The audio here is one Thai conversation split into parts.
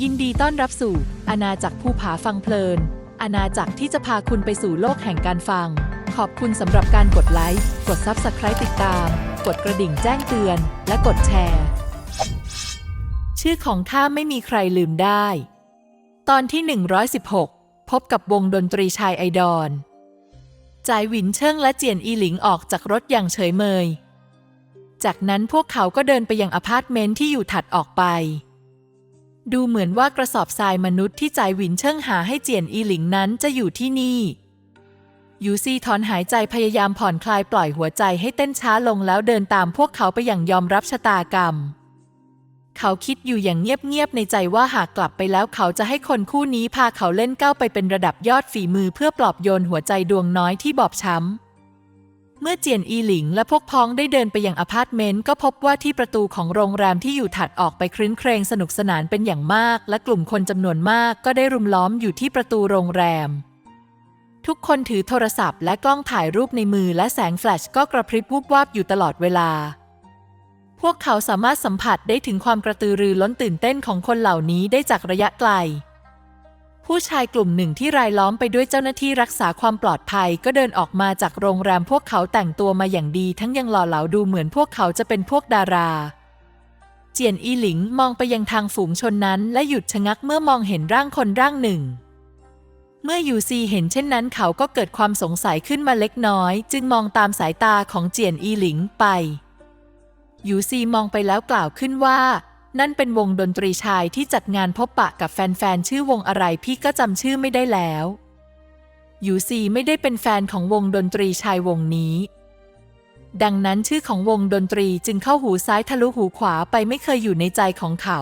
ยินดีต้อนรับสู่อาณาจักรภูผาฟังเพลิน อาณาจักรที่จะพาคุณไปสู่โลกแห่งการฟัง ขอบคุณสำหรับการกดไลค์ กด Subscribe ติดตาม กดกระดิ่งแจ้งเตือน และกดแชร์ ชื่อของข้าไม่มีใครลืมได้ ตอนที่ 116 พบกับวงดนตรีชายไอดอลจ่ายหวินเชิงและเจียนอีหลิงออกจากรถอย่างเฉยเมย จากนั้นพวกเขาก็เดินไปยังอพาร์ตเมนต์ที่อยู่ถัดออกไป ดูเหมือนว่ากระสอบทรายมนุษย์ที่จ่ายหวินเชิ่งหาให้เจียนอีหลิงนั้นจะอยู่ที่นี่ ยูซี่ถอนหายใจพยายามผ่อนคลายปล่อยหัวใจให้เต้นช้าลงแล้วเดินตามพวกเขาไปอย่างยอมรับชะตากรรม เขาคิดอยู่อย่างเงียบๆในใจว่าหากกลับไปแล้วเขาจะให้คนคู่นี้พาเขาเล่นก้าวไปเป็นระดับยอดฝีมือเพื่อปลอบโยนหัวใจดวงน้อยที่บอบช้ำ เมื่อเจียนอีหลิงและพวกพ้องได้เดินไปยังอพาร์ตเมนต์ก็พบว่าที่ประตูของโรงแรมที่อยู่ถัดออกไปครื้นเครงสนุกสนานเป็นอย่างมาก และกลุ่มคนจำนวนมากก็ได้รุมล้อมอยู่ที่ประตูโรงแรม ทุกคนถือโทรศัพท์และกล้องถ่ายรูปในมือและแสงแฟลชก็กระพริบวูบวาบอยู่ตลอดเวลา พวกเขาสามารถสัมผัสได้ถึงความกระตือรือร้นตื่นเต้นของคนเหล่านี้ได้จากระยะไกล ผู้ชายกลุ่มหนึ่งที่รายล้อมไปด้วยเจ้าหน้าที่รักษาความปลอดภัยก็เดินออกมาจากโรงแรมพวกเขาแต่งตัวมาอย่างดีทั้งยังหล่อเหลาดูเหมือนพวกเขาจะเป็นพวกดารา เจียนอีหลิงมองไปยังทางฝูงชนนั้น และหยุดชะงักเมื่อมองเห็นร่างคนร่างหนึ่ง เมื่อยูซีเห็นเช่นนั้นเขาก็เกิดความสงสัยขึ้นมาเล็กน้อย จึงมองตามสายตาของเจียนอีหลิงไปยูซีมองไปแล้วกล่าวขึ้นว่า นั่นเป็นวงดนตรีชายที่จัดงานพบปะกับแฟนๆ ชื่อวงอะไรพี่ก็จำชื่อไม่ได้แล้วยูซีไม่ได้เป็นแฟนของวงดนตรีชายวงนี้ ดังนั้นชื่อของวงดนตรีจึงเข้าหูซ้ายทะลุหูขวาไปไม่เคยอยู่ในใจของเขา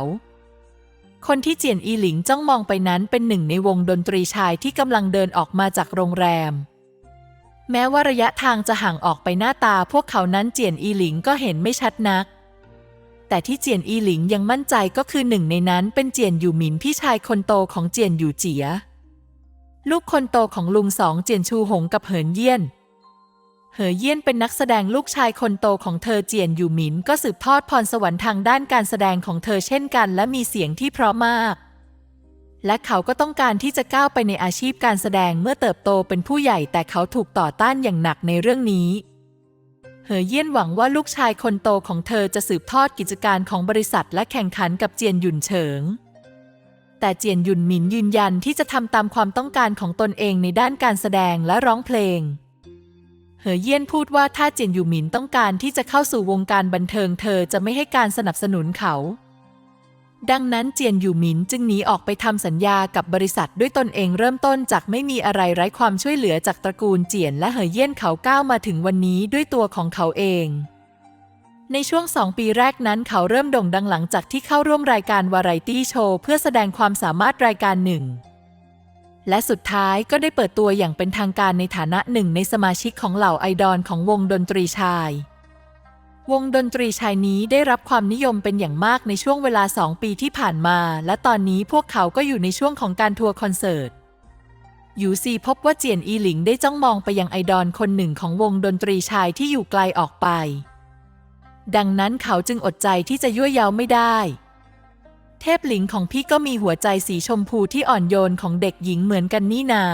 คนที่เจียนอีหลิงจ้องมองไปนั้นเป็นหนึ่งในวงดนตรีชายที่กำลังเดินออกมาจากโรงแรม แม้ว่าระยะทางจะห่างออกไปหน้าตาพวกเขานั้นเจียนอีหลิงก็เห็นไม่ชัดนัก แต่ที่เจียนอีหลิงยังมั่นใจก็คือหนึ่งในนั้นเป็นเจียนอยู่หมินพี่ชายคนโตของเจียนอยู่เจีย ลูกคนโตของลุงสองเจียนชูหงกับเหินเยี่ยน เหอเยี่ยนเป็นนักแสดงลูกชายคนโตของเธอเจียนอยู่หมินก็สืบทอดพรสวรรค์ทางด้านการแสดงของเธอเช่นกัน และมีเสียงที่เพราะมาก และเขาก็ต้องการที่จะก้าวไปในอาชีพการแสดงเมื่อเติบโตเป็นผู้ใหญ่แต่เขาถูกต่อต้านอย่างหนักในเรื่องนี้ เหอเยี่ยนหวังว่าลูกชายคนโตของเธอจะสืบทอดกิจการของบริษัทและแข่งขันกับเจียนหยุนเฉิง แต่เจียนหยุนหมินยืนยันที่จะทำตามความต้องการของตนเองในด้านการแสดงและร้องเพลง เหอเยี่ยนพูดว่าถ้าเจียนหยุนหมินต้องการที่จะเข้าสู่วงการบันเทิงเธอจะไม่ให้การสนับสนุนเขา ดังนั้นเจียนหยูหมินจึงหนีออกไปทำสัญญากับบริษัทด้วยตนเองเริ่มต้นจากไม่มีอะไรไร้ความช่วยเหลือจากตระกูลเจียนและเหอเยี่ยนเขาก้าวมาถึงวันนี้ด้วยตัวของเขาเอง ในช่วงสองปีแรกนั้นเขาเริ่มโด่งดังหลังจากที่เข้าร่วมรายการวาไรตี้โชว์เพื่อแสดงความสามารถรายการหนึ่ง และสุดท้ายก็ได้เปิดตัวอย่างเป็นทางการในฐานะหนึ่งในสมาชิกของเหล่าไอดอลของวงดนตรีชาย วงดนตรีชายนี้ได้รับความนิยมเป็นอย่างมากในช่วงเวลาสองปีที่ผ่านมา และตอนนี้พวกเขาก็อยู่ในช่วงของการทัวร์คอนเสิร์ตยูซีพบว่าเจียนอีหลิงได้จ้องมองไปยังไอดอลคนหนึ่งของวงดนตรีชายที่อยู่ไกลออกไป ดังนั้นเขาจึงอดใจที่จะยั่วเย้าไม่ได้ เทพหลิงของพี่ก็มีหัวใจสีชมพูที่อ่อนโยนของเด็กหญิงเหมือนกันนี่นา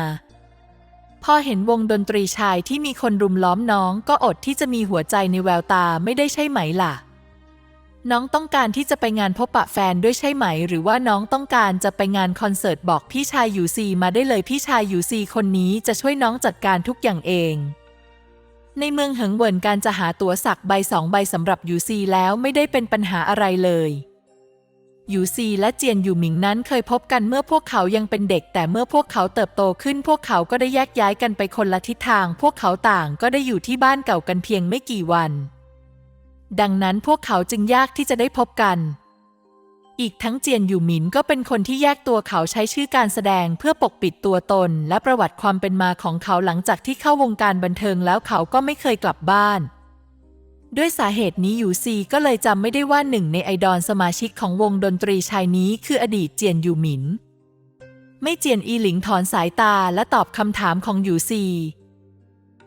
พอเห็นวงดนตรีชายที่มีคนรุมล้อมน้องก็อดที่จะมีหัวใจในแววตาไม่ได้ใช่ไหมล่ะ น้องต้องการที่จะไปงานพบปะแฟนด้วยใช่ไหม หรือว่าน้องต้องการจะไปงานคอนเสิร์ตบอกพี่ชายยูซีมาได้เลยพี่ชายยูซีคนนี้จะช่วยน้องจัดการทุกอย่างเอง ในเมืองเหิงเวินการจะหาตั๋วสักใบสองใบสำหรับยูซีแล้วไม่ได้เป็นปัญหาอะไรเลย ยูซีและเจียนอยู่หมิงนั้นเคยพบกันเมื่อพวกเขายังเป็นเด็ก แต่เมื่อพวกเขาเติบโตขึ้น พวกเขาก็ได้แยกย้ายกันไปคนละทิศทาง พวกเขาต่างก็ได้อยู่ที่บ้านเก่ากันเพียงไม่กี่วัน ดังนั้นพวกเขาจึงยากที่จะได้พบกัน อีกทั้งเจียนอยู่หมินก็เป็นคนที่แยกตัวเขาใช้ชื่อการแสดงเพื่อปกปิดตัวตน และประวัติความเป็นมาของเขาหลังจากที่เข้าวงการบันเทิงแล้วเขาก็ไม่เคยกลับบ้าน ด้วยสาเหตุนี้ยูซีก็เลยจำไม่ได้ว่าหนึ่งในไอดอลสมาชิกของวงดนตรีชายนี้คืออดีตเจียนยูหมิน ไม่เจียนอีหลิงถอนสายตาและตอบคำถามของยูซี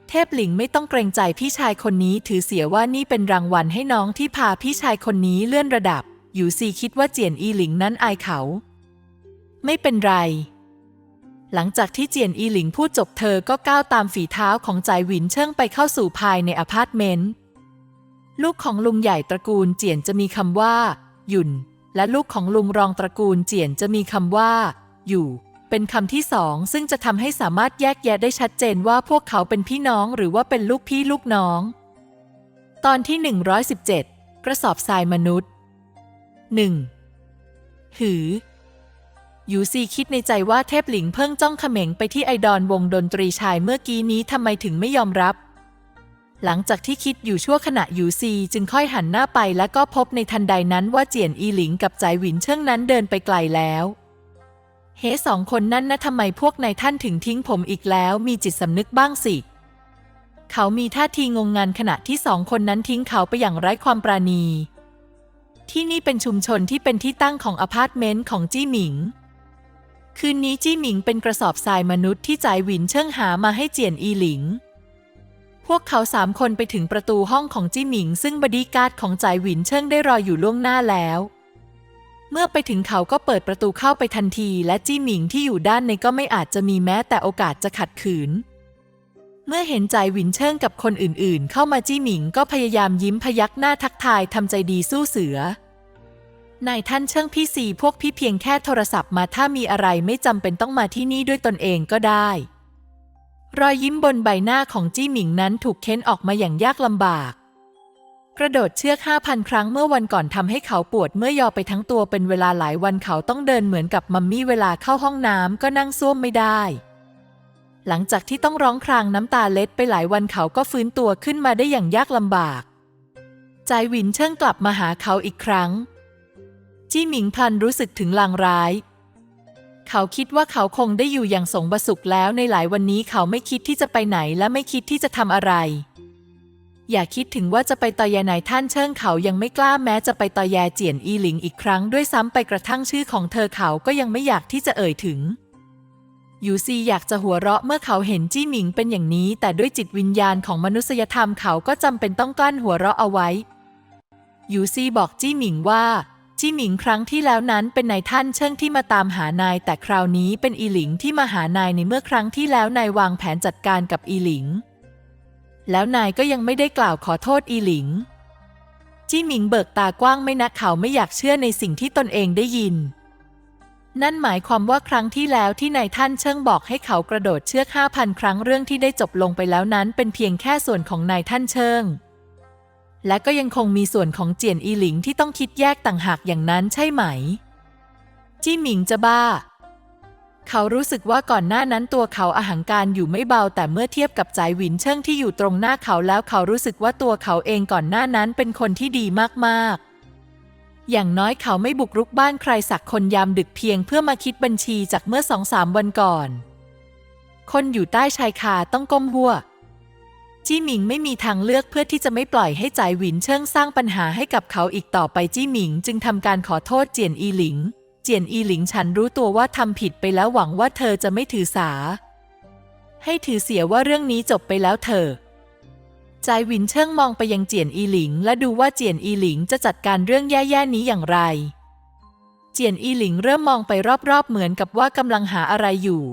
เทพหลิงไม่ต้องเกรงใจพี่ชายคนนี้ถือเสียว่านี่เป็นรางวัลให้น้องที่พาพี่ชายคนนี้เลื่อนระดับยูซีคิดว่าเจียนอีหลิงนั้นอายเขา ไม่เป็นไรหลังจากที่เจียนอีหลิงพูดจบเธอก็ก้าวตามฝีเท้าของจายหวินเชิงไปเข้าสู่ภายในอพาร์ตเมนต์ ลูกของลุงใหญ่ตระกูลเจียนจะมีคำว่า หยุ่น และลูกของลุงรองตระกูลเจียนจะมีคำว่า อยู่ เป็นคำที่สองซึ่งจะทำให้สามารถแยกแยะได้ชัดเจนว่าพวกเขาเป็นพี่น้องหรือว่าเป็นลูกพี่ลูกน้อง ตอนที่ 117 กระสอบทรายมนุษย์ 1. หือยูซีคิดในใจว่าเทพหลิงเพิ่งจ้องเขม็งไปที่ไอดอลวงดนตรีชายเมื่อกี้นี้ทำไมถึงไม่ยอมรับ หลังจากที่คิดอยู่ชั่วขณะอยู่ซีจึงค่อยหันหน้าไปและก็พบในทันใดนั้นว่าเจียนอีหลิงกับใจหวินเชิ่งนั้นเดินไปไกลแล้วเฮสองคนนั้นนะทำไมพวกนายท่านถึงทิ้งผมอีกแล้วมีจิตสำนึกบ้างสิ เขามีท่าทีงงงันขณะที่สองคนนั้นทิ้งเขาไปอย่างไร้ความปราณี ที่นี่เป็นชุมชนที่เป็นที่ตั้งของอพาร์ตเมนต์ของจี้หมิง คืนนี้จี้หมิงเป็นกระสอบทรายมนุษย์ที่จ่ายหวินเชิ่งหามาให้เจียนอีหลิง พวกเขาสามคนไปถึงประตูห้องของจี้หมิง ซึ่งบดีการ์ดของจ่ายหวินเชิงได้รออยู่ล่วงหน้าแล้ว เมื่อไปถึงเขาก็เปิดประตูเข้าไปทันที และจี้หมิงที่อยู่ด้านในก็ไม่อาจจะมีแม้แต่โอกาสจะขัดขืน เมื่อเห็นใจายหวินเชิงกับคนอื่นๆ เข้ามาจี้หมิงก็พยายามยิ้มพยักหน้าทักทายทำใจดีสู้เสือนายท่านเชิงพี่สีพวกพี่เพียงแค่โทรศัพท์มาถ้ามีอะไรไม่จำเป็นต้องมาที่นี่ด้วยตนเองก็ได้ รอยยิ้มบนใบหน้าของจี้หมิงนั้นถูกเค้นออกมาอย่างยากลำบาก กระโดดเชือกห้าพันครั้งเมื่อวันก่อนทำให้เขาปวดเมื่อยอไปทั้งตัวเป็นเวลาหลายวันเขาต้องเดินเหมือนกับมัมมี่เวลาเข้าห้องน้ำก็นั่งซ่วมไม่ได้ หลังจากที่ต้องร้องครางน้ำตาเล็ดไปหลายวันเขาก็ฟื้นตัวขึ้นมาได้อย่างยากลำบาก ใจหวินเชิงกลับมาหาเขาอีกครั้ง จี้หมิงพลันรู้สึกถึงลางร้าย เขาคิดว่าเขาคงได้อยู่อย่างสงบสุขแล้วในหลายวันนี้เขาไม่คิดที่จะไปไหนและไม่คิดที่จะทำอะไร อย่าคิดถึงว่าจะไปต่อแยนายท่านเชิงเขายังไม่กล้าแม้จะไปต่อแยเจียนอีหลิงอีกครั้งด้วยซ้ำไปกระทั่งชื่อของเธอเขาก็ยังไม่อยากที่จะเอ่ยถึงยูซีอยากจะหัวเราะเมื่อเขาเห็นจี้หมิงเป็นอย่างนี้ แต่ด้วยจิตวิญญาณของมนุษยธรรมเขาก็จำเป็นต้องกลั้นหัวเราะเอาไว้ยูซีบอกจี้หมิงว่า จี้หมิงครั้งที่แล้วนั้นเป็นนายท่านเชิงที่มาตามหานาย แต่คราวนี้เป็นอีหลิงที่มาหานายในเมื่อครั้งที่แล้วนายวางแผนจัดการกับอีหลิง แล้วนายก็ยังไม่ได้กล่าวขอโทษอีหลิง จี้หมิงเบิกตากว้างไม่นักเขาไม่อยากเชื่อในสิ่งที่ตนเองได้ยิน นั่นหมายความว่าครั้งที่แล้วที่นายท่านเชิงบอกให้เขากระโดดเชือกห้าพันครั้งเรื่องที่ได้จบลงไปแล้วนั้นเป็นเพียงแค่ส่วนของนายท่านเชิง และก็ยังคงมีส่วนของเจียนอีหลิงที่ต้องคิดแยกต่างหากอย่างนั้นใช่ไหม จี้หมิงจะบ้า เขารู้สึกว่าก่อนหน้านั้นตัวเขาอาหังการอยู่ไม่เบา แต่เมื่อเทียบกับจ่ายหวินเชิงที่อยู่ตรงหน้าเขาแล้วเขารู้สึกว่าตัวเขาเองก่อนหน้านั้นเป็นคนที่ดีมากๆ อย่างน้อยเขาไม่บุกรุกบ้านใครสักคนยามดึกเพียงเพื่อมาคิดบัญชีจากเมื่อสองสามวันก่อน คนอยู่ใต้ชายคาต้องก้มหัว จี้หมิงไม่มีทางเลือกเพื่อที่จะไม่ปล่อยให้จ่ายหวินเชิงสร้างปัญหาให้กับเขาอีกต่อไปจี้หมิง จึงทำการขอโทษเจียนอีหลิง เจียนอีหลิงฉันรู้ตัวว่าทำผิดไปแล้วหวังว่าเธอจะไม่ถือสา ให้ถือเสียว่าเรื่องนี้จบไปแล้วเถอจ่ายหวินเชิงมองไปยังเจียนอีหลิง และดูว่าเจียนอีหลิงจะจัดการเรื่องแย่ๆนี้อย่างไร เจียนอีหลิงเริ่มมองไปรอบๆเหมือนกับว่ากำลังหาอะไรอยู่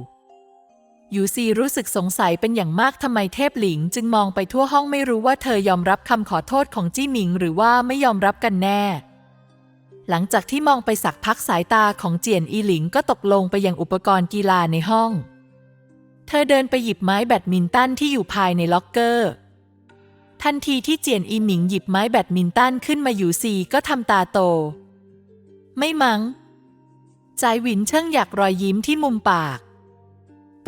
ยูซีรู้สึกสงสัยเป็นอย่างมากทำไมเทพหลิง จึงมองไปทั่วห้องไม่รู้ว่าเธอยอมรับคำขอโทษของจี้หมิง หรือว่าไม่ยอมรับกันแน่ หลังจากที่มองไปสักพักสายตาของเจียนอีหลิงก็ตกลงไปยังอุปกรณ์กีฬาในห้อง เธอเดินไปหยิบไม้แบดมินตันที่อยู่ภายในล็อกเกอร์ ทันทีที่เจียนอีหมิงหยิบไม้แบดมินตันขึ้นมาอยู่ซีก็ทำตาโต ไม่มัง้งใจหวินเชิ่งอยากรอยยิ้มที่มุมปาก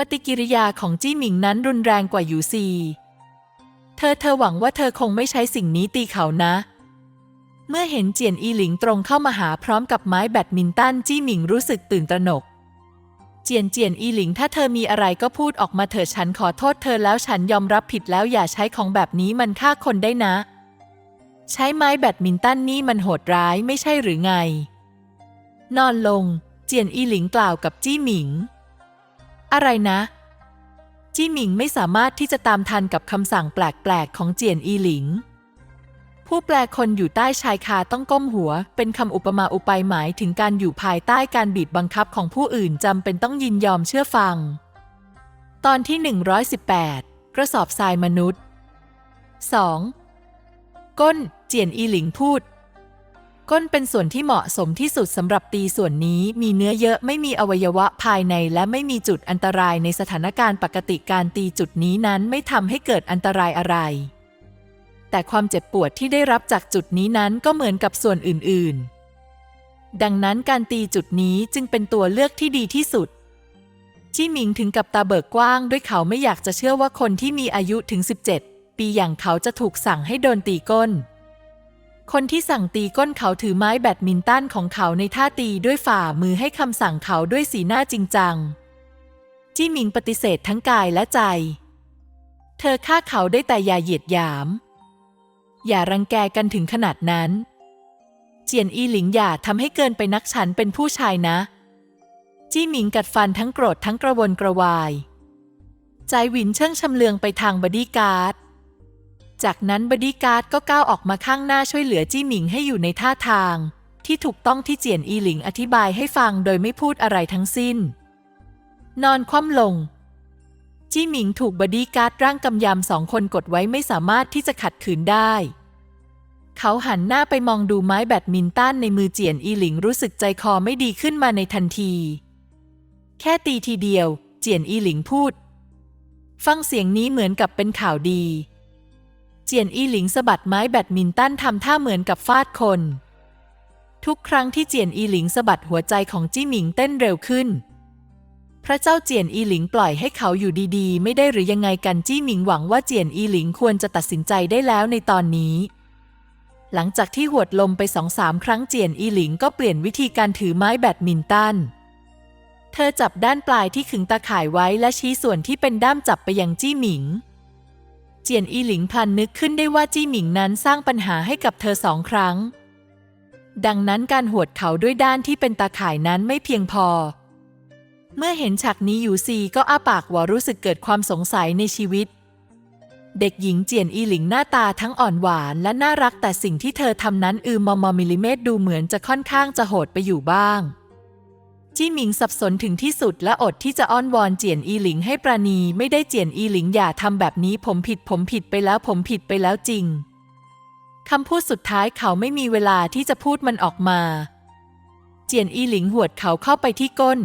ปฏิกิริยาของจี้หมิงนั้นรุนแรงกว่ายูซี เธอเธอหวังว่าเธอคงไม่ใช้สิ่งนี้ตีเขานะ เมื่อเห็นเจียนอีหลิงตรงเข้ามาหาพร้อมกับไม้แบดมินตันจี้หมิงรู้สึกตื่นตระหนก เจียนเจียนอีหลิงถ้าเธอมีอะไรก็พูดออกมาเถอะฉันขอโทษเธอแล้วฉันยอมรับผิดแล้วอย่าใช้ของแบบนี้มันฆ่าคนได้นะ ใช้ไม้แบดมินตันนี่มันโหดร้ายไม่ใช่หรือไง นอนลง เจียนอีหลิงกล่าวกับจี้หมิง อะไรนะ จี้หมิงไม่สามารถที่จะตามทันกับคำสั่งแปลก ๆ ของเจียนอีหลิง ผู้แปลคนอยู่ใต้ชายคาต้องก้มหัว เป็นคำอุปมาอุปายหมายถึงการอยู่ภายใต้การบีบบังคับของผู้อื่นจำเป็นต้องยินยอมเชื่อฟัง ตอนที่ 118 กระสอบทรายมนุษย์ 2. ก้นเจียนอีหลิงพูด ก้นเป็นส่วนที่เหมาะสมที่สุดสำหรับตีส่วนนี้ มีเนื้อเยอะไม่มีอวัยวะภายในและไม่มีจุดอันตรายในสถานการณ์ปกติการตีจุดนี้นั้นไม่ทำให้เกิดอันตรายอะไร แต่ความเจ็บปวดที่ได้รับจากจุดนี้นั้นก็เหมือนกับส่วนอื่น ๆ ดังนั้นการตีจุดนี้จึงเป็นตัวเลือกที่ดีที่สุดจี้หมิงถึงกับตาเบิกกว้างด้วยเขาไม่อยากจะเชื่อว่าคนที่มีอายุถึง 17 ปีอย่างเขาจะถูกสั่งให้โดนตีก้น คนที่สั่งตีก้นเขาถือไม้แบดมินตันของเขาในท่าตีด้วยฝ่ามือให้คำสั่งเขาด้วยสีหน้าจริงจัง จี้หมิงปฏิเสธทั้งกายและใจ เธอฆ่าเขาได้แต่อย่าเหยียดหยาม อย่ารังแกกันถึงขนาดนั้น เจียนอีหลิงอย่าทำให้เกินไปนักฉันเป็นผู้ชายนะ จี้หมิงกัดฟันทั้งโกรธทั้งกระวนกระวาย ใจหวินเชิงชำเลืองไปทางบอดี้การ์ด จากนั้นบอดี้การ์ดก็ก้าวออกมาข้างหน้าช่วยเหลือจี้หมิงให้อยู่ในท่าทาง ที่ถูกต้องที่เจียนอีหลิงอธิบายให้ฟังโดยไม่พูดอะไรทั้งสิ้น นอนคว่ำลง จี้หมิงถูกบอดี้การ์ดร่างกำยำสองคนกดไว้ไม่สามารถที่จะขัดขืนได้ เขาหันหน้าไปมองดูไม้แบดมินตันในมือเจียนอีหลิงรู้สึกใจคอไม่ดีขึ้นมาในทันที แค่ตีทีเดียว เจียนอีหลิงพูด ฟังเสียงนี้เหมือนกับเป็นข่าวดี เจียนอีหลิงสะบัดไม้แบดมินตันทำท่าเหมือนกับฟาดคน ทุกครั้งที่เจียนอีหลิงสะบัดหัวใจของจี้หมิงเต้นเร็วขึ้น พระเจ้าเจียนอีหลิงปล่อยให้เขาอยู่ดีๆ ไม่ได้หรือยังไงกันจี้หมิงหวังว่าเจียนอีหลิงควรจะตัดสินใจได้แล้วในตอนนี้ หลังจากที่หวดลมไปสองสามครั้งเจียนอีหลิงก็เปลี่ยนวิธีการถือไม้แบดมินตันเธอจับด้านปลายที่ขึงตาข่ายไว้และชี้ส่วนที่เป็นด้ามจับไปยังจี้หมิง จียนอีหลิงพลันนึกขึ้นได้ว่าจี้หมิงนั้นสร้างปัญหาให้กับเธอสองครั้ง ดังนั้นการหวดเขาด้วยด้านที่เป็นตาข่ายนั้นไม่เพียงพอ เมื่อเห็นฉากนี้อยู่ซีก็อ้าปากหวอรู้สึกเกิดความสงสัยในชีวิต เด็กหญิงเจียนอีหลิงหน้าตาทั้งอ่อนหวานและน่ารักแต่สิ่งที่เธอทำนั้นอือมอมมิลลิเมตรดูเหมือนจะค่อนข้างจะโหดไปอยู่บ้าง จี้หมิงสับสนถึงที่สุดและอดที่จะอ้อนวอนเจียนอีหลิงให้ปราณีไม่ได้เจียนอีหลิงอย่าทำแบบนี้ผมผิดผมผิดไปแล้วผมผิดไปแล้วจริงคำพูดสุดท้ายเขาไม่มีเวลาที่จะพูดมันออกมา เจียนอีหลิงหวดเขาเข้าไปที่ก้น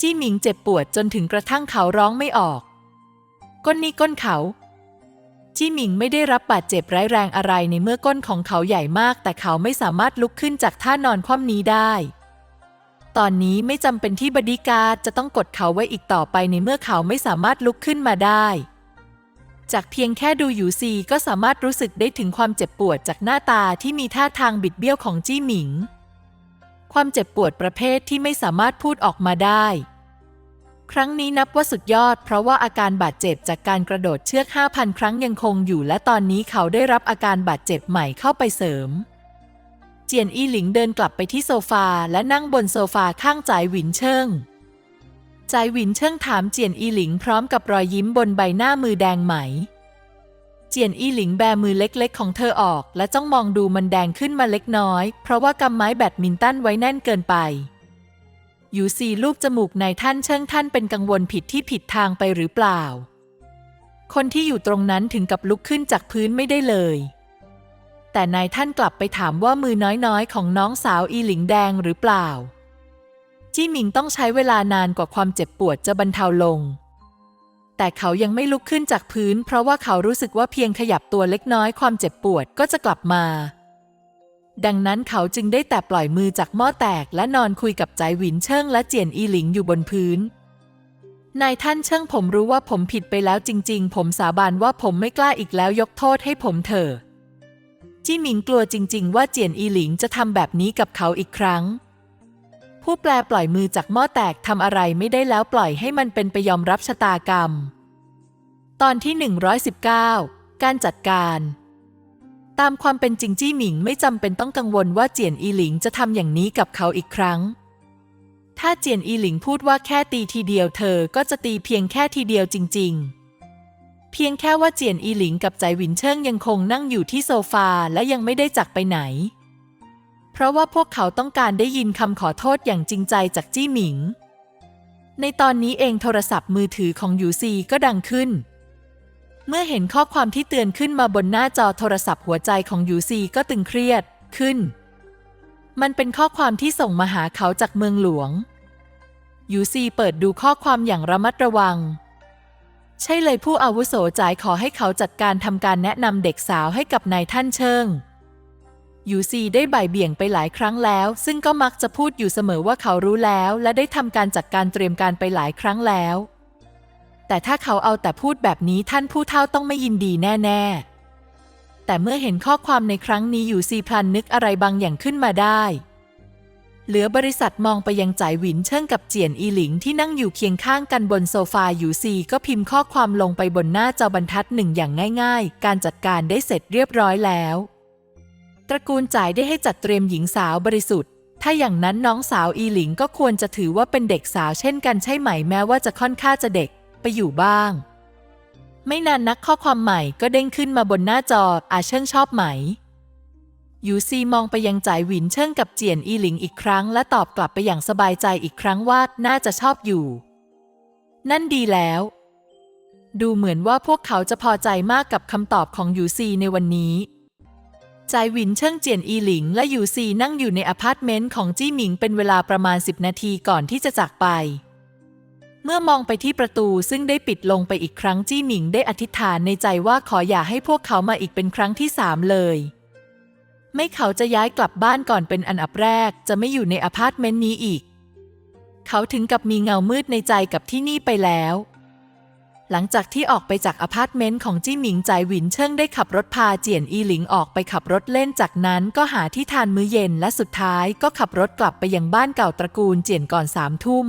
จี้หมิงเจ็บปวดจนถึงกระทั่งเขาร้องไม่ออก ก้นนี้ก้นเขา จี้หมิงไม่ได้รับบาดเจ็บร้ายแรงอะไรในเมื่อก้นของเขาใหญ่มาก แต่เขาไม่สามารถลุกขึ้นจากท่านอนคว่ำนี้ได้ ตอนนี้ไม่จำเป็นที่บดีการจะต้องกดเขาไว้อีกต่อไปในเมื่อเขาไม่สามารถลุกขึ้นมาได้ จากเพียงแค่ดูอยู่ซีก็สามารถรู้สึกได้ถึงความเจ็บปวดจากหน้าตาที่มีท่าทางบิดเบี้ยวของจี้หมิง ความเจ็บปวดประเภทที่ไม่สามารถพูดออกมาได้ ครั้งนี้นับว่าสุดยอด เพราะว่าอาการบาดเจ็บจากการกระโดดเชือก 5,000 ครั้งยังคงอยู่ และตอนนี้เขาได้รับอาการบาดเจ็บใหม่เข้าไปเสริม จียนอีหลิงเดินกลับไปที่โซฟาและนั่งบนโซฟาข้างจ่ายหวินเชิงจ่ายหวินเชิงถามเจียนอีหลิงพร้อมกับรอยยิ้มบนใบหน้ามือแดงไหม เจียนอีหลิงแบมือเล็กๆ ของเธอออกและจ้องมองดูมันแดงขึ้นมาเล็กน้อย เพราะว่ากำไม้แบดมินตันไว้แน่นเกินไปอยู่ซีรูปจมูกนายท่านเชิงท่านเป็นกังวลผิดที่ผิดทางไปหรือเปล่า คนที่อยู่ตรงนั้นถึงกับลุกขึ้นจากพื้นไม่ได้เลย แต่นายท่านกลับไปถามว่ามือน้อยๆ ของน้องสาวอีหลิงแดงหรือเปล่า จี้หมิงต้องใช้เวลานานกว่าความเจ็บปวดจะบรรเทาลง แต่เขายังไม่ลุกขึ้นจากพื้น เพราะว่าเขารู้สึกว่าเพียงขยับตัวเล็กน้อยความเจ็บปวดก็จะกลับมา ดังนั้นเขาจึงได้แต่ปล่อยมือจากหม้อแตกและนอนคุยกับใจหวินเชิงและเจียนอีหลิงอยู่บนพื้นนายท่านเชิงผมรู้ว่าผมผิดไปแล้วจริง ๆ ผมสาบานว่าผมไม่กล้าอีกแล้วยกโทษให้ผมเถอะ จี้หมิงกลัวจริง ๆ ว่าเจียนอีหลิงจะทำแบบนี้กับเขาอีกครั้ง ผู้แปลปล่อยมือจากหม้อแตกทำอะไรไม่ได้แล้วปล่อยให้มันเป็นไปยอมรับชะตากรรม ตอนที่ 119 การจัดการ ตามความเป็นจริงจี้หมิงไม่จำเป็นต้องกังวลว่าเจียนอีหลิงจะทำอย่างนี้กับเขาอีกครั้ง ถ้าเจียนอีหลิงพูดว่าแค่ตีทีเดียวเธอก็จะตีเพียงแค่ทีเดียวจริง ๆ เพียงแค่ว่าเจียนอีหลิงกับใจหวินเชิงยังคงนั่งอยู่ที่โซฟาและยังไม่ได้จากไปไหน เพราะว่าพวกเขาต้องการได้ยินคำขอโทษอย่างจริงใจจากจี้หมิง ในตอนนี้เองโทรศัพท์มือถือของยูซีก็ดังขึ้น เมื่อเห็นข้อความที่เตือนขึ้นมาบนหน้าจอโทรศัพท์หัวใจของยูซีก็ตึงเครียดขึ้น มันเป็นข้อความที่ส่งมาหาเขาจากเมืองหลวงยูซีเปิดดูข้อความอย่างระมัดระวัง ใช่เลยผู้อาวุโสจ่ายขอให้เขาจัดการทำการแนะนำเด็กสาวให้กับนายท่านเชิงยูซีได้บ่ายเบี่ยงไปหลายครั้งแล้ว ซึ่งก็มักจะพูดอยู่เสมอว่าเขารู้แล้ว และได้ทำการจัดการเตรียมการไปหลายครั้งแล้ว แต่ถ้าเขาเอาแต่พูดแบบนี้ท่านผู้เฒ่าต้องไม่ยินดีแน่ๆ แต่เมื่อเห็นข้อความในครั้งนี้ยูซีพลันนึกอะไรบางอย่างขึ้นมาได้ เหลือบริษัทมองไปยังจ่ายหวินเชิงกับเจียนอีหลิงที่นั่งอยู่เคียงข้างกันบนโซฟาอยู่ซีก็พิมพ์ข้อความลงไปบนหน้าจอบรรทัดหนึ่งอย่างง่ายๆ การจัดการได้เสร็จเรียบร้อยแล้ว ตระกูลจ่ายได้ให้จัดเตรียมหญิงสาวบริสุทธิ์ ถ้าอย่างนั้นน้องสาวอีหลิงก็ควรจะถือว่าเป็นเด็กสาวเช่นกันใช่ไหมแม้ว่าจะค่อนข้างจะเด็กไปอยู่บ้าง ไม่นานนักข้อความใหม่ก็เด้งขึ้นมาบนหน้าจออาเชิงชอบไหม ยูซีมองไปยังจ่ายหวินเชิงกับเจียนอีหลิงอีกครั้ง และตอบกลับไปอย่างสบายใจอีกครั้งว่าน่าจะชอบอยู่ นั่นดีแล้ว ดูเหมือนว่าพวกเขาจะพอใจมากกับคำตอบของยูซีในวันนี้จ่ายหวินเชิงเจียนอีหลิง และยูซีนั่งอยู่ในอพาร์ตเมนต์ของจี้หมิงเป็นเวลาประมาณ 10 นาทีก่อนที่จะจากไป เมื่อมองไปที่ประตูซึ่งได้ปิดลงไปอีกครั้งจี้หมิงได้อธิษฐานในใจว่าขออย่าให้พวกเขามาอีกเป็นครั้งที่สามเลย ไม่เขาจะย้ายกลับบ้านก่อนเป็นอันดับแรก จะไม่อยู่ในอพาร์ตเมนต์นี้อีก เขาถึงกับมีเงามืดในใจกับที่นี่ไปแล้ว หลังจากที่ออกไปจากอพาร์ตเมนต์ของจี้หมิงใจหวินเชิงได้ขับรถพาเจียนอีหลิงออกไปขับรถเล่นจากนั้นก็หาที่ทานมื้อเย็นและสุดท้ายก็ขับรถกลับไปยังบ้านเก่าตระกูลเจียนก่อนสามทุ่ม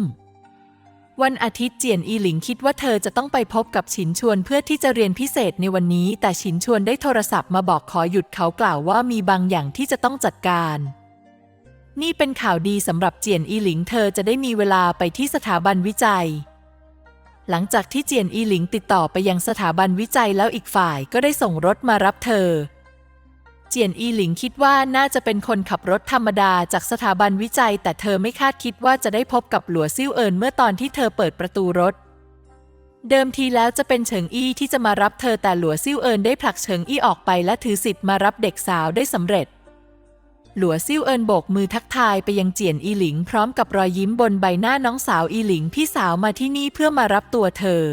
วันอาทิตย์เจียนอีหลิงคิดว่าเธอจะต้องไปพบกับฉินชวนเพื่อที่จะเรียนพิเศษในวันนี้ แต่ฉินชวนได้โทรศัพท์มาบอกขอหยุดเขากล่าวว่ามีบางอย่างที่จะต้องจัดการ นี่เป็นข่าวดีสำหรับเจียนอีหลิงเธอจะได้มีเวลาไปที่สถาบันวิจัย หลังจากที่เจียนอีหลิงติดต่อไปยังสถาบันวิจัยแล้วอีกฝ่ายก็ได้ส่งรถมารับเธอ เจียนอีหลิงคิดว่าน่าจะเป็นคนขับรถธรรมดาจากสถาบันวิจัย แต่เธอไม่คาดคิดว่าจะได้พบกับหลัวซิ่วเอินเมื่อตอนที่เธอเปิดประตูรถ เดิมทีแล้วจะเป็นเฉิงอี้ที่จะมารับเธอแต่หลัวซิ่วเอินได้ผลักเฉิงอี้ออกไปและถือสิทธิ์มารับเด็กสาวได้สำเร็จ หลัวซิ่วเอินโบกมือทักทายไปยังเจียนอีหลิง พร้อมกับรอยยิ้มบนใบหน้าน้องสาวอีหลิงพี่สาวมาที่นี่เพื่อมารับตัวเธอ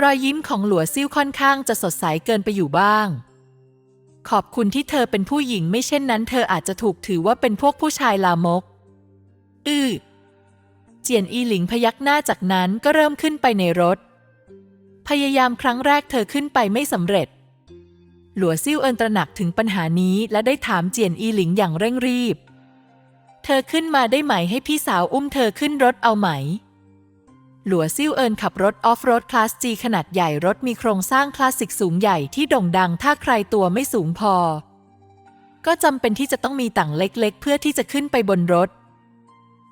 รอยยิ้มของหลัวซิ่วค่อนข้างจะสดใสเกินไปอยู่บ้าง ขอบคุณที่เธอเป็นผู้หญิงไม่เช่นนั้นเธออาจจะถูกถือว่าเป็นพวกผู้ชายลามก อื้อ เจียนอีหลิงพยักหน้าจากนั้นก็เริ่มขึ้นไปในรถ พยายามครั้งแรกเธอขึ้นไปไม่สำเร็จ หลัวซิ่วเอินตระหนักถึงปัญหานี้และได้ถามเจียนอีหลิงอย่างเร่งรีบ เธอขึ้นมาได้ไหมให้พี่สาวอุ้มเธอขึ้นรถเอาไหม หลัวซิ่วเอินขับรถออฟโรดคลาสจีขนาดใหญ่รถมีโครงสร้างคลาสสิกสูงใหญ่ที่โด่งดังถ้าใครตัวไม่สูงพอ ก็จำเป็นที่จะต้องมีต่างเล็กๆ เพื่อที่จะขึ้นไปบนรถ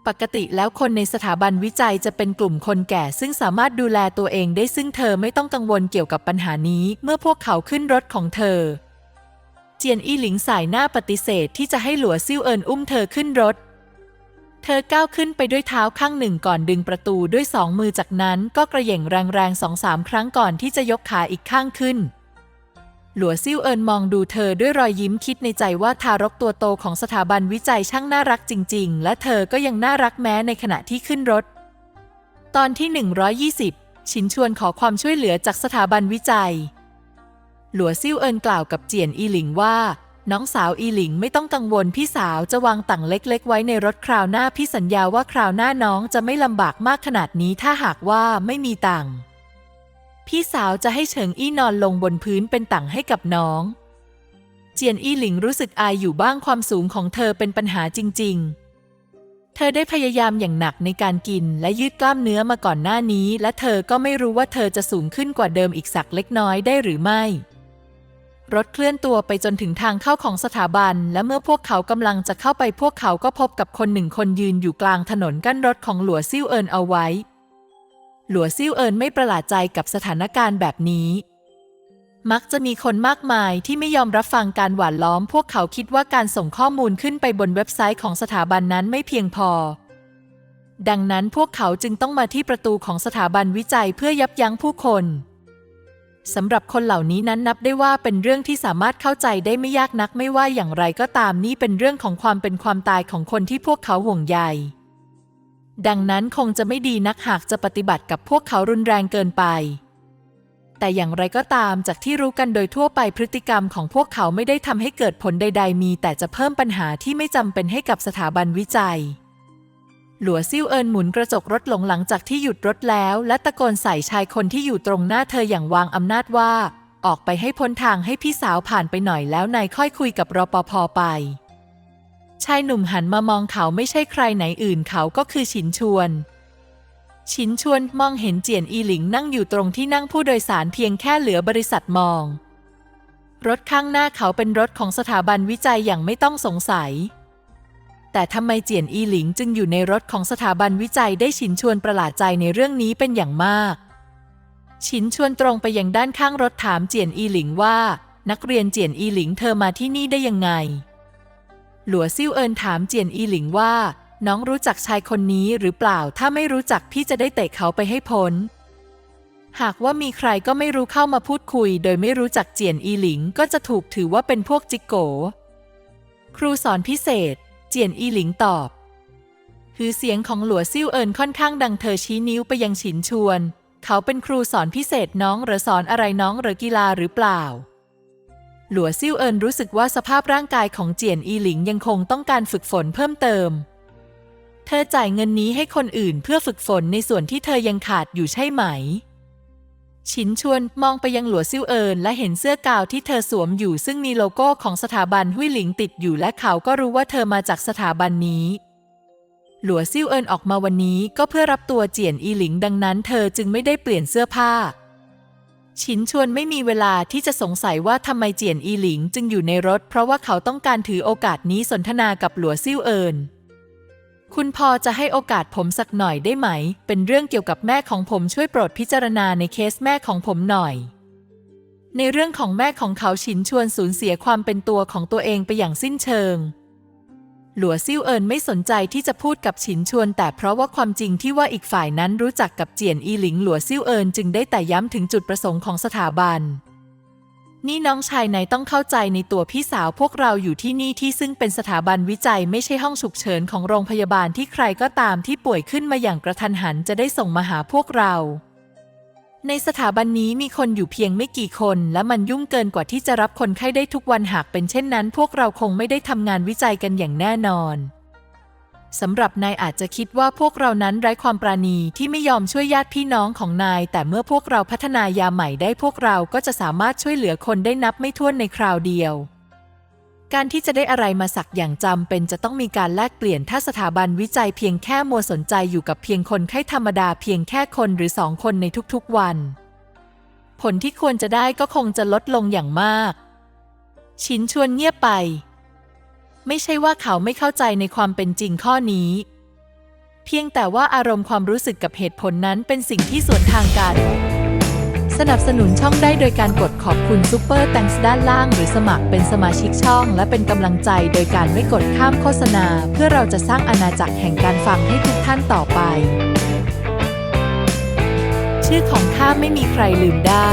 ปกติแล้วคนในสถาบันวิจัยจะเป็นกลุ่มคนแก่ ซึ่งสามารถดูแลตัวเองได้ซึ่งเธอไม่ต้องกังวลเกี่ยวกับปัญหานี้ เมื่อพวกเขาขึ้นรถของเธอ เจียนอี้หลิงสายหน้าปฏิเสธที่จะให้หลัวซิ่วเอินอุ้มเธอขึ้นรถ ธอก้าวขึ้นไปด้วยเท้าข้างหนึ่งก่อนดึงประตูด้วยสองมือจากนั้นก็กระเหย่งแรงๆสองสามครั้งก่อนที่จะยกขาอีกข้างขึ้น หลัวซิ่วเอินมองดูเธอด้วยรอยยิ้มคิดในใจว่าทารกตัวโตของสถาบันวิจัยช่างน่ารักจริง ๆ และเธอก็ยังน่ารักแม้ในขณะที่ขึ้นรถ ตอนที่ 120 ชินชวนขอความช่วยเหลือจากสถาบันวิจัย หลัวซิ่วเอินกล่าวกับเจียนอีหลิงว่า น้องสาวอีหลิงไม่ต้องกังวลพี่สาวจะวางต่งเล็ก ๆ ไว้ในรถคราวหน้าพี่สัญญาว่าคราวหน้าน้องจะไม่ลำบากมากขนาดนี้ถ้าหากว่าไม่มีตังค์พี่สาวจะให้เฉิงอี้นอนลงบนพื้นเป็นต่งให้กับน้อง เจียนอี้หลิงรู้สึกอายอยู่บ้างความสูงของเธอเป็นปัญหาจริง ๆ เธอได้พยายามอย่างหนักในการกินและยืดกล้ามเนื้อมาก่อนหน้านี้ และเธอก็ไม่รู้ว่าเธอจะสูงขึ้นกว่าเดิมอีกสักเล็กน้อยได้หรือไม่ รถเคลื่อนตัวไปจนถึงทางเข้าของสถาบัน และเมื่อพวกเขากำลังจะเข้าไปพวกเขาก็พบกับคนหนึ่งคนยืนอยู่กลางถนนกั้นรถของหลัวซิ่วเอินเอาไว้ หลัวซิ่วเอินไม่ประหลาดใจกับสถานการณ์แบบนี้ มักจะมีคนมากมายที่ไม่ยอมรับฟังการหว่านล้อม พวกเขาคิดว่าการส่งข้อมูลขึ้นไปบนเว็บไซต์ของสถาบันนั้นไม่เพียงพอ ดังนั้นพวกเขาจึงต้องมาที่ประตูของสถาบันวิจัยเพื่อยับยั้งผู้คน สำหรับคนเหล่านี้นั้นนับได้ว่าเป็นเรื่องที่สามารถเข้าใจได้ไม่ยากนักไม่ว่าอย่างไรก็ตามนี่เป็นเรื่องของความเป็นความตายของคนที่พวกเขาห่วงใยดังนั้นคงจะไม่ดีนักหากจะปฏิบัติกับพวกเขารุนแรงเกินไป แต่อย่างไรก็ตามจากที่รู้กันโดยทั่วไปพฤติกรรมของพวกเขาไม่ได้ทำให้เกิดผลใด ๆ มีแต่จะเพิ่มปัญหาที่ไม่จำเป็นให้กับสถาบันวิจัย หลัวซิ่วเอินหมุนกระจกรถลงหลังจากที่หยุดรถแล้ว และตะโกนใส่ชายคนที่อยู่ตรงหน้าเธออย่างวางอำนาจว่า ออกไปให้พ้นทางให้พี่สาวผ่านไปหน่อยแล้วนายค่อยคุยกับรปภไป ชายหนุ่มหันมามองเขาไม่ใช่ใครไหนอื่นเขาก็คือฉินชวน ฉินชวนมองเห็นเจียนอีหลิงนั่งอยู่ตรงที่นั่งผู้โดยสารเพียงแค่เหลือบริษัทมอง รถข้างหน้าเขาเป็นรถของสถาบันวิจัยอย่างไม่ต้องสงสัย แต่ทำไมเจียนอีหลิงจึงอยู่ในรถของสถาบันวิจัยได้ฉินชวนประหลาดใจในเรื่องนี้เป็นอย่างมาก ฉินชวนตรงไปยังด้านข้างรถถามเจียนอีหลิงว่า นักเรียนเจียนอีหลิงเธอมาที่นี่ได้ยังไง หลัวซิ่วเอินถามเจียนอีหลิงว่า น้องรู้จักชายคนนี้หรือเปล่าถ้าไม่รู้จักพี่จะได้เตะเขาไปให้พ้นหากว่ามีใครก็ไม่รู้เข้ามาพูดคุย โดยไม่รู้จักเจียนอีหลิงก็จะถูกถือว่าเป็นพวกจิกโก ครูสอนพิเศษ เจียนอีหลิงตอบคือเสียงของหลัวซิ่วเอินค่อนข้างดังเธอชี้นิ้วไปยังฉินชวน เขาเป็นครูสอนพิเศษน้องหรือสอนอะไรน้องหรือกีฬาหรือเปล่า หลัวซิ่วเอินรู้สึกว่าสภาพร่างกายของเจียนอีหลิงยังคงต้องการฝึกฝนเพิ่มเติม เธอจ่ายเงินนี้ให้คนอื่นเพื่อฝึกฝนในส่วนที่เธอยังขาดอยู่ใช่ไหม ฉินชวนมองไปยังหลัวซิ่วเอินและเห็นเสื้อกาวที่เธอสวมอยู่ซึ่งมีโลโก้ของสถาบันหุยหลิงติดอยู่และเขาก็รู้ว่าเธอมาจากสถาบันนี้ หลัวซิ่วเอินออกมาวันนี้ก็เพื่อรับตัวเจียนอีหลิงดังนั้น เธอจึงไม่ได้เปลี่ยนเสื้อผ้า ฉินชวนไม่มีเวลาที่จะสงสัยว่าทำไมเจียนอีหลิงจึงอยู่ในรถ เพราะว่าเขาต้องการถือโอกาสนี้สนทนากับหลัวซิ่วเอิน คุณพอจะให้โอกาสผมสักหน่อยได้ไหม เป็นเรื่องเกี่ยวกับแม่ของผมช่วยโปรดพิจารณาในเคสแม่ของผมหน่อย ในเรื่องของแม่ของเขาฉินชวนสูญเสียความเป็นตัวของตัวเองไปอย่างสิ้นเชิง หลัวซิ่วเอินไม่สนใจที่จะพูดกับฉินชวน แต่เพราะว่าความจริงที่ว่าอีกฝ่ายนั้นรู้จักกับเจียนอีหลิงหลัวซิ่วเอินจึงได้แต่ย้ำถึงจุดประสงค์ของสถาบัน นี่น้องชายนายต้องเข้าใจในตัวพี่สาวพวกเราอยู่ที่นี่ที่ซึ่งเป็นสถาบันวิจัยไม่ใช่ห้องฉุกเฉินของโรงพยาบาลที่ใครก็ตามที่ป่วยขึ้นมาอย่างกระทันหันจะได้ส่งมาหาพวกเรา ในสถาบันนี้มีคนอยู่เพียงไม่กี่คน และมันยุ่งเกินกว่าที่จะรับคนไข้ได้ทุกวันหากเป็นเช่นนั้น พวกเราคงไม่ได้ทำงานวิจัยกันอย่างแน่นอน สำหรับนายอาจจะคิดว่าพวกเรานั้นไร้ความปราณีที่ไม่ยอมช่วยญาติพี่น้องของนาย แต่เมื่อพวกเราพัฒนายาใหม่ได้พวกเราก็จะสามารถช่วยเหลือคนได้นับไม่ถ้วนในคราวเดียว การที่จะได้อะไรมาสักอย่างจำเป็นจะต้องมีการแลกเปลี่ยนถ้าสถาบันวิจัยเพียงแค่มัวสนใจอยู่กับเพียงคนไข้ธรรมดาเพียงแค่คนหรือสองคนในทุกๆวัน ผลที่ควรจะได้ก็คงจะลดลงอย่างมาก ชินชวนเงียบไป ไม่ใช่ว่าเขาไม่เข้าใจในความเป็นจริงข้อนี้ เพียงแต่ว่าอารมณ์ความรู้สึกกับเหตุผลนั้นเป็นสิ่งที่ส่วนทางกัน สนับสนุนช่องได้โดยการกดขอบคุณซูเปอร์แตงส์ด้านล่าง หรือสมัครเป็นสมาชิกช่อง และเป็นกำลังใจโดยการไม่กดข้ามโฆษณา เพื่อเราจะสร้างอาณาจักรแห่งการฟังให้ทุกท่านต่อไปชื่อของข้าไม่มีใครลืมได้